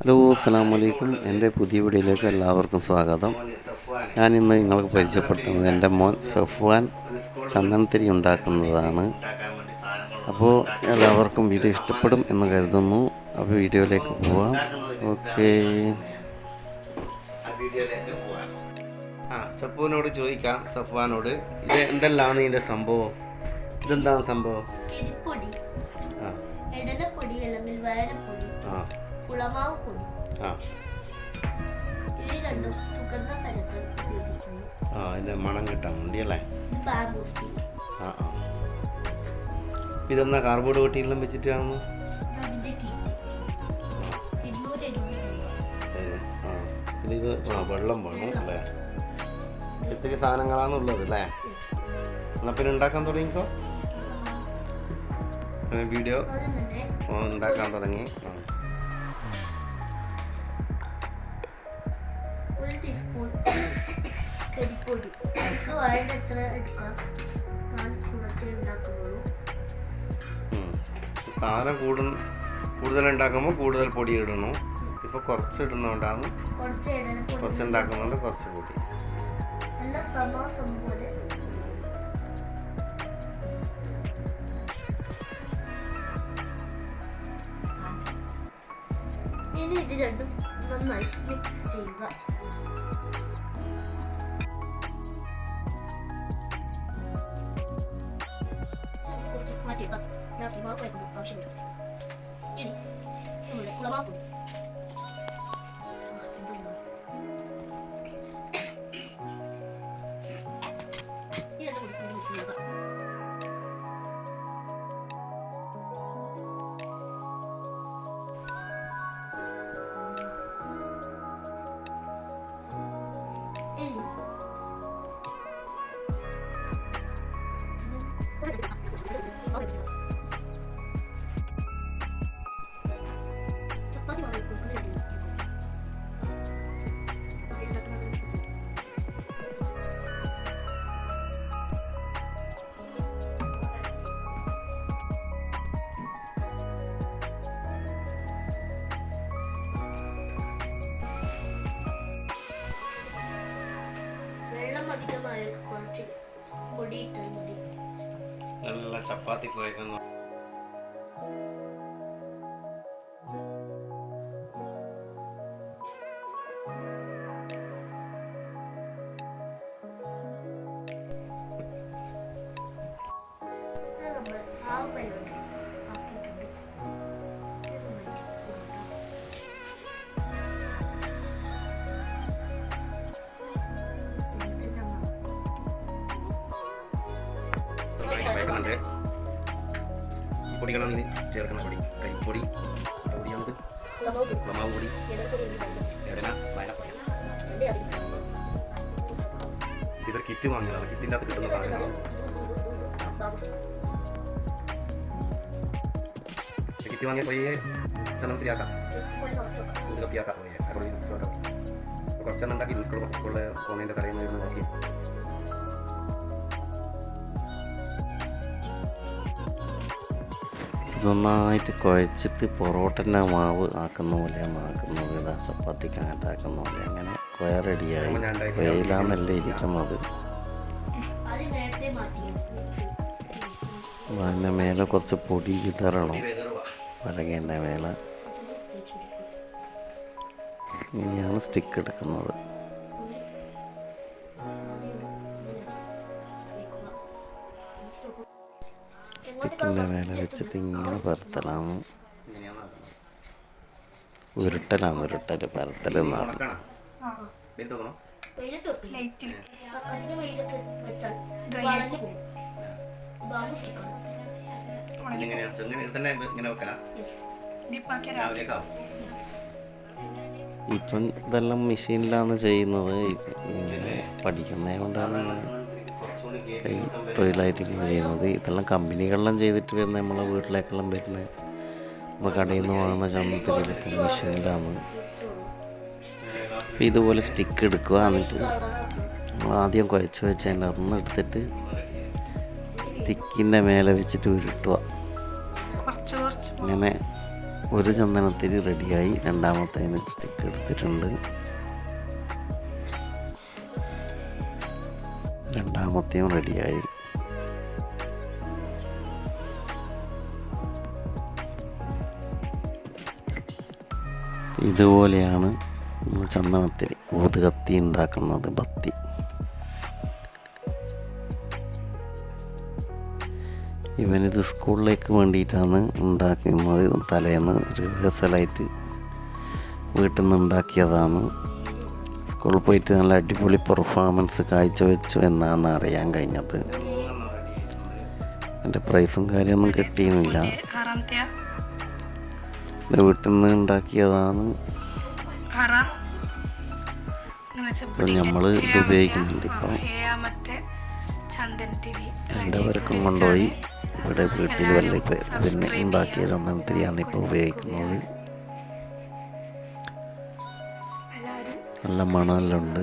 Hello അസ്സാം വലൈക്കും എന്റെ പുതിയ വീഡിയോയിലേക്ക് എല്ലാവർക്കും സ്വാഗതം. ഞാൻ ഇന്ന് നിങ്ങൾക്ക് പരിചയപ്പെടുത്തുന്നത് എന്റെ മോൻ സഫ്വാൻ ചന്ദനത്തിരി ഉണ്ടാക്കുന്നതാണ്. അപ്പോൾ എല്ലാവർക്കും വീഡിയോ ഇഷ്ടപ്പെടും എന്ന് കരുതുന്നു. അപ്പോൾ വീഡിയോയിലേക്ക് പോവാം. ഓക്കെ. ആ സഫുവിനോട് ചോദിക്കാം. സഫ്വാനോട് ഇത് എന്തെല്ലാം ഇതിന്റെ സംഭവം? ഇതെന്താണ് സംഭവം? ആ. കുളമാവ് ആ. ഇത് രണ്ടും സുഗന്ധ പരത്താൻ ഉപയോഗിക്കുന്നു ആ അതിന്റെ മണം കിട്ടാൻ വേണ്ടി അല്ലേ? ആ ആ. ഇതെന്നാ കാർബോർഡ് പെട്ടിയെല്ലാം വെച്ചിട്ടാണ് ഇത് ആ വെള്ളം വേണം അല്ലേ? ഇത്തിരി സാധനങ്ങളാണുള്ളത് അല്ലേ? എന്നാൽ പിന്നെ ഉണ്ടാക്കാൻ തുടങ്ങിക്കോ. വീഡിയോ ഉണ്ടാക്കാൻ തുടങ്ങി. ആ. ഇത് വേണ്ട എത്ര എടുക്കാം? ഞാൻ കുറച്ചേ ഉണ്ടാക്കുന്നുള്ളൂ. ഉം. സാധനം കൂടു കൂടുതൽ ഉണ്ടാക്കുമ്പോൾ കൂടുതൽ പൊടി ഇടണു. ഇപ്പൊ കുറച്ച് ഇടുന്നതുകൊണ്ടാണ് കുറച്ച് ഉണ്ടാക്കുന്നുണ്ട് കുറച്ച് പൊടി. ഇനി ഇത് രണ്ടും നന്നായി മിക്സ് ചെയ്യുക. มาติดป่ะแมวติดบ้าไปกูเอาใช่ไหมยินดูเลยกูระบ้ากู നല്ല ചപ്പാത്തി കുഴക്കുന്നു. നമ്മൾ ആ പൊടികളാണ് ഇതിൽ ചേർക്കുന്ന പൊടി കരിപ്പൊടി പൊടിയാണത് കുളമാവ് പൊടി. എടന വയലപ്പൊടി ഇതിന്റെ കിറ്റ് വാങ്ങിയതാണ് കിറ്റിന്റെ അകത്ത് കിട്ടുന്ന സാധനങ്ങളാണ്. കിറ്റ് വാങ്ങിയ പൊയ്യെ വെക്കാം. ഇതിലൊക്കെയാക്കാം പോയി കുറച്ചെണ്ണം ഉണ്ടാക്കി സ്കൂളിൽ പോകുന്നതിന്റെ തലേന്ന് ഇരുന്ന് നോക്കി നന്നായിട്ട് കുഴച്ചിട്ട് പൊറോട്ടന്റെ മാവ് ആക്കുന്ന പോലെയാണ് ആക്കുന്നത് ഇതാ അങ്ങനത്തെ ആക്കുന്ന പോലെ. അങ്ങനെ കുഴ റെഡിയായി. വെയിലാന്നല്ലേ ഇരിക്കുന്നത്. അതിന്റെ മേലെ കുറച്ച് പൊടി വിതറണം. പലകേന്റെ മേലെ. ഇനിയാണ് സ്റ്റിക്ക് എടുക്കുന്നത്. സ്റ്റിക്കിന്റെ മേലെ വെച്ചിട്ട് ഇങ്ങനെ പരത്തലാണ് ഉരുട്ടലാണ് ഉരുട്ടൽ പരത്തൽ എന്നാണ് പറഞ്ഞു. ഇപ്പം ഇതെല്ലാം മെഷീനിലാണ് ചെയ്യുന്നത് ഇങ്ങനെ പഠിക്കുന്നത് കൊണ്ടാണ് ഇങ്ങനെ കൈ തൊഴിലായിട്ട് ചെയ്യുന്നത്. ഇതെല്ലാം കമ്പനികളിലും ചെയ്തിട്ട് വരുന്ന നമ്മളെ വീട്ടിലേക്കെല്ലാം വരുന്ന നമ്മൾ കടയിൽ നിന്ന് വാങ്ങുന്ന ചന്തത്തിൽ ഇപ്പം മെഷീനിലാണ്. അപ്പം ഇതുപോലെ സ്റ്റിക്ക് എടുക്കുക എന്നിട്ട് നമ്മൾ ആദ്യം കുഴച്ച് വെച്ച് അതിന്റെ അന്ന് എടുത്തിട്ട് സ്റ്റിക്കിന്റെ മേലെ വെച്ചിട്ട് ഉരുട്ടുക. അങ്ങനെ ഒരു ചന്ദനത്തിരി റെഡിയായി രണ്ടാമത്തേന് സ്റ്റിക്ക് എടുത്തിട്ടുണ്ട്. രണ്ടാമത്തെയും റെഡിയായി. ഇതുപോലെയാണ് ചന്ദനത്തിൽ ഊതുകത്തി ഉണ്ടാക്കുന്നത് ബത്തി. ഇവനിത് സ്കൂളിലേക്ക് വേണ്ടിയിട്ടാണ് ഉണ്ടാക്കുന്നത്. തലേന്ന് റിഹേഴ്സലായിട്ട് വീട്ടിൽ നിന്ന് ഉണ്ടാക്കിയതാണ്. സ്കൂളിൽ പോയിട്ട് നല്ല അടിപൊളി പെർഫോമൻസ് കാഴ്ചവെച്ചു എന്നാണ് അറിയാൻ കഴിഞ്ഞത്. എന്റെ പ്രൈസും കാര്യമൊന്നും കിട്ടിയിരുന്നില്ല. എന്റെ വീട്ടിൽ നിന്ന് ഉണ്ടാക്കിയതാണ് നമ്മൾ ഇത് ഉപയോഗിക്കുന്നുണ്ട് ഇപ്പം. എല്ലാവർക്കും കൊണ്ടുപോയി. ഇവിടെ വീട്ടിൽ വല്ല പിന്നെ ഉണ്ടാക്കിയ ചന്ദനത്തിരിയാണ് ഇപ്പോൾ ഉപയോഗിക്കുന്നത്. നല്ല മണമെല്ലാം ഉണ്ട്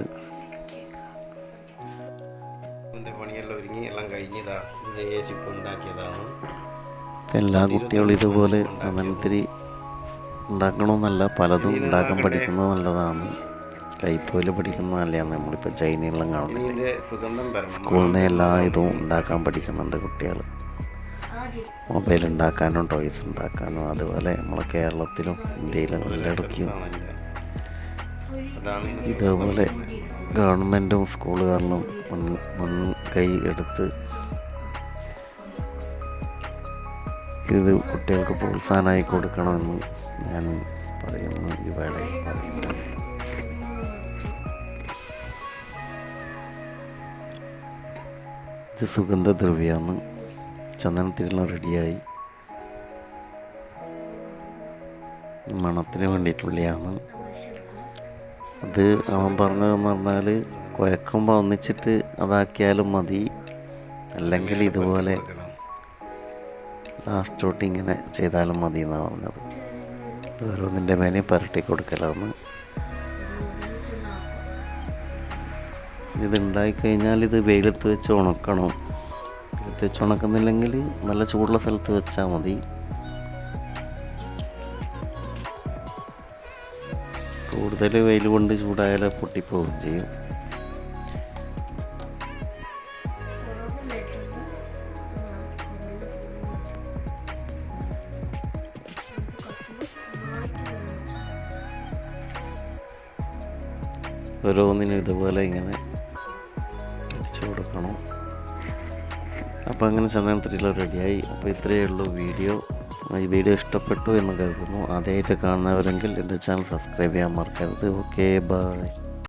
ഇതിന്റെ പണിയെല്ലാം ഒരുങ്ങി എല്ലാം കഴിഞ്ഞതാണ് എല്ലാ കുട്ടികളും ഇതുപോലെ ചന്ദനത്തിരി ഉണ്ടാക്കണമെന്നല്ല പലതും ഉണ്ടാക്കാൻ പഠിക്കുന്നത് നല്ലതാണ്. കൈത്തൊഴിൽ പഠിക്കുന്നതല്ലേ നമ്മളിപ്പോൾ ചൈനയിലെല്ലാം കാണുന്നത്. സ്കൂളിൽ നിന്ന് എല്ലാ ഇതും ഉണ്ടാക്കാൻ പഠിക്കുന്നുണ്ട് കുട്ടികൾ മൊബൈൽ ഉണ്ടാക്കാനും ടോയ്സ് ഉണ്ടാക്കാനും അതുപോലെ നമ്മളെ കേരളത്തിലും ഇന്ത്യയിലും എല്ലായിടക്കും ഇതേപോലെ ഗവൺമെന്റും സ്കൂളുകാരനും മുൻ മുൻകൈ എടുത്ത് ഇത് കുട്ടികൾക്ക് പ്രോത്സാഹനമായി കൊടുക്കണമെന്ന് ഞാൻ പറയുന്നു ഈ വേളയിൽ പറയുന്നു. ഇത് സുഗന്ധദ്രവ്യമാണ് ചന്ദനത്തിരെല്ലാം റെഡിയായി. മണത്തിന് വേണ്ടിയിട്ടുള്ളതാണ് അത് അവൻ പറഞ്ഞതെന്ന് പറഞ്ഞാൽ കുഴക്കുമ്പോൾ ഒന്നിച്ചിട്ട് അതാക്കിയാലും മതി. അല്ലെങ്കിൽ ഇതുപോലെ ലാസ്റ്റോട്ട് ഇങ്ങനെ ചെയ്താലും മതി എന്നാണ് പറഞ്ഞത്. ഓരോന്നിന്റെ മേനെ പരട്ടി കൊടുക്കലാന്ന്. ഇത് ഉണ്ടായിക്കഴിഞ്ഞാൽ ഇത് വെയിലത്ത് വെച്ച് ഉണക്കണം. വെയിലത്ത് വെച്ച് ഉണക്കുന്നില്ലെങ്കിൽ നല്ല ചൂടുള്ള സ്ഥലത്ത് വെച്ചാൽ മതി. കൂടുതൽ വെയിൽ കൊണ്ട് ചൂടായാൽ പൊട്ടിപ്പോവുകയും ചെയ്യും. ഓരോന്നിനും ഇതുപോലെ ഇങ്ങനെ അടിച്ചു കൊടുക്കണം. അപ്പോൾ അങ്ങനെ ചന്ദനത്തിരിയിൽ റെഡിയായി അപ്പോൾ ഇത്രയേ ഉള്ളൂ വീഡിയോ. ഈ വീഡിയോ ഇഷ്ടപ്പെട്ടു എന്ന് കരുതുന്നു. ആദ്യമായിട്ട് കാണുന്നവരെങ്കിൽ എന്റെ ചാനൽ സബ്സ്ക്രൈബ് ചെയ്യാൻ മറക്കരുത്. Okay bye